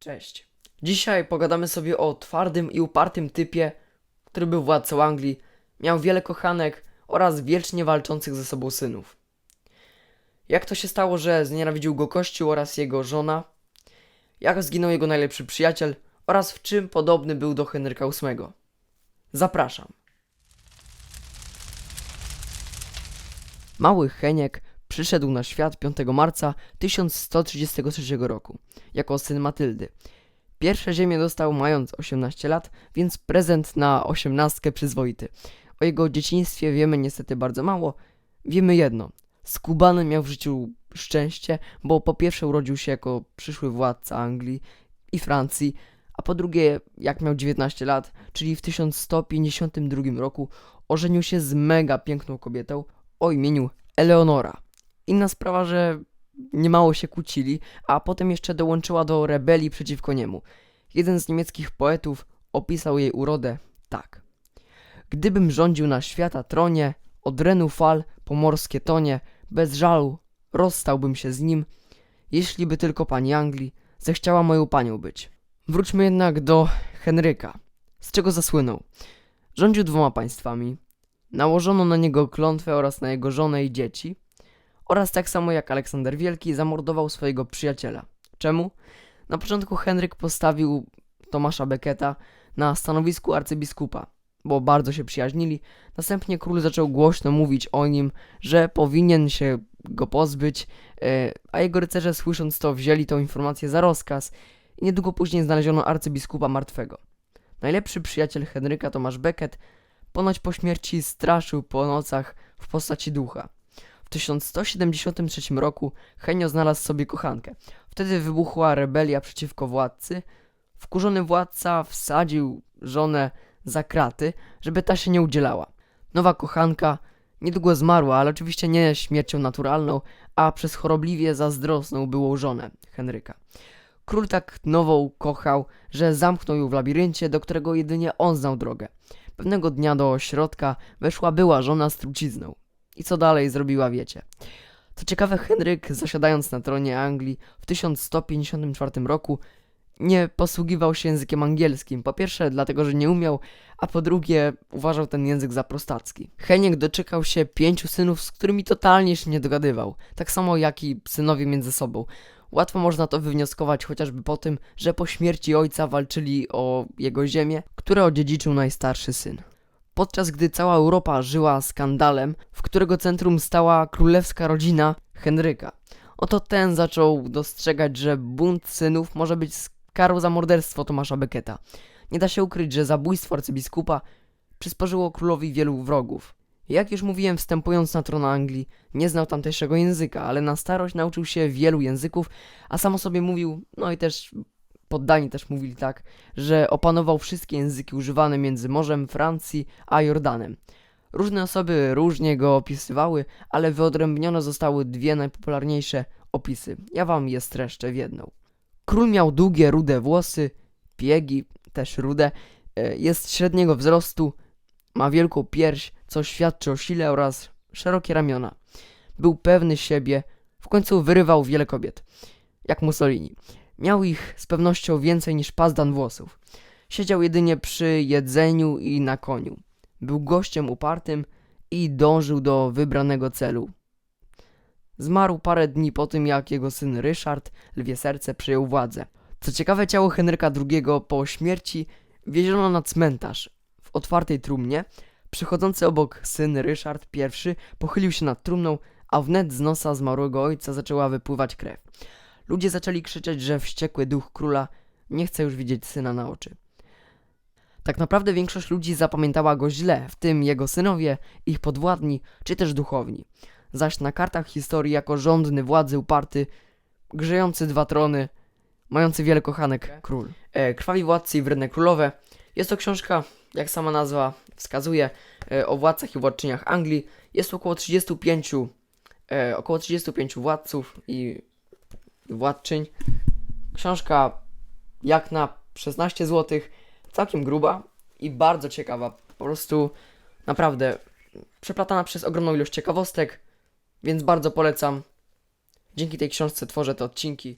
Cześć. Dzisiaj pogadamy sobie o twardym i upartym typie, który był władcą Anglii, miał wiele kochanek oraz wiecznie walczących ze sobą synów. Jak to się stało, że znienawidził go Kościół oraz jego żona? Jak zginął jego najlepszy przyjaciel? Oraz w czym podobny był do Henryka VIII? Zapraszam. Mały Heniek przyszedł na świat 5 marca 1133 roku jako syn Matyldy. Pierwsze ziemię dostał mając 18 lat, więc prezent na osiemnastkę przyzwoity. O jego dzieciństwie wiemy niestety bardzo mało. Wiemy jedno. Skubany miał w życiu szczęście, bo po pierwsze urodził się jako przyszły władca Anglii i Francji, a po drugie, jak miał 19 lat, czyli w 1152 roku, ożenił się z mega piękną kobietą o imieniu Eleonora. Inna sprawa, że niemało się kłócili, a potem jeszcze dołączyła do rebelii przeciwko niemu. Jeden z niemieckich poetów opisał jej urodę tak. Gdybym rządził na świata tronie, od Renu fal po morskie tonie, bez żalu rozstałbym się z nim, jeśli by tylko pani Anglii zechciała moją panią być. Wróćmy jednak do Henryka. Z czego zasłynął? Rządził dwoma państwami, nałożono na niego klątwę oraz na jego żonę i dzieci, oraz tak samo jak Aleksander Wielki zamordował swojego przyjaciela. Czemu? Na początku Henryk postawił Tomasza Becketa na stanowisku arcybiskupa, bo bardzo się przyjaźnili. Następnie król zaczął głośno mówić o nim, że powinien się go pozbyć, e, a jego rycerze słysząc to wzięli tą informację za rozkaz i niedługo później znaleziono arcybiskupa martwego. Najlepszy przyjaciel Henryka, Tomasz Becket, ponoć po śmierci straszył po nocach w postaci ducha. W 1173 roku Henio znalazł sobie kochankę. Wtedy wybuchła rebelia przeciwko władcy. Wkurzony władca wsadził żonę za kraty, żeby ta się nie udzielała. Nowa kochanka niedługo zmarła, ale oczywiście nie śmiercią naturalną, a przez chorobliwie zazdrosną byłą żonę Henryka. Król tak nową kochał, że zamknął ją w labiryncie, do którego jedynie on znał drogę. Pewnego dnia do środka weszła była żona z trucizną. I co dalej zrobiła, wiecie. Co ciekawe, Henryk, zasiadając na tronie Anglii w 1154 roku, nie posługiwał się językiem angielskim. Po pierwsze, dlatego, że nie umiał, a po drugie, uważał ten język za prostacki. Heniek doczekał się pięciu synów, z którymi totalnie się nie dogadywał. Tak samo jak i synowie między sobą. Łatwo można to wywnioskować chociażby po tym, że po śmierci ojca walczyli o jego ziemię, które odziedziczył najstarszy syn podczas gdy cała Europa żyła skandalem, w którego centrum stała królewska rodzina Henryka. Oto ten zaczął dostrzegać, że bunt synów może być karą za morderstwo Tomasza Becketa. Nie da się ukryć, że zabójstwo arcybiskupa przysporzyło królowi wielu wrogów. Jak już mówiłem, wstępując na tron Anglii, nie znał tamtejszego języka, ale na starość nauczył się wielu języków, a sam o sobie mówił, no i też poddani też mówili tak, że opanował wszystkie języki używane między Morzem Francji a Jordanem. Różne osoby różnie go opisywały, ale wyodrębnione zostały dwie najpopularniejsze opisy. Ja wam je streszczę w jedną. Król miał długie, rude włosy, piegi, też rude, e, jest średniego wzrostu, ma wielką pierś, co świadczy o sile oraz szerokie ramiona. Był pewny siebie, w końcu wyrywał wiele kobiet, jak Mussolini. Miał ich z pewnością więcej niż pazdan włosów. Siedział jedynie przy jedzeniu i na koniu. Był gościem upartym i dążył do wybranego celu. Zmarł parę dni po tym, jak jego syn Ryszard, lwie serce, przejął władzę. Co ciekawe, ciało Henryka II po śmierci wieziono na cmentarz w otwartej trumnie. Przychodzący obok syn Ryszard I pochylił się nad trumną, a wnet z nosa zmarłego ojca zaczęła wypływać krew. Ludzie zaczęli krzyczeć, że wściekły duch króla nie chce już widzieć syna na oczy. Tak naprawdę większość ludzi zapamiętała go źle, w tym jego synowie, ich podwładni czy też duchowni. Zaś na kartach historii jako rządny, władzy uparty, grzejący dwa trony, mający wiele kochanek król. E, Krwawi władcy i wredne królowe. Jest to książka, jak sama nazwa wskazuje, e, o władcach i władczyniach Anglii. Jest około 35, e, około 35 władców i władczyń. Książka jak na 16 zł, całkiem gruba i bardzo ciekawa. Po prostu naprawdę przeplatana przez ogromną ilość ciekawostek, więc bardzo polecam. Dzięki tej książce tworzę te odcinki.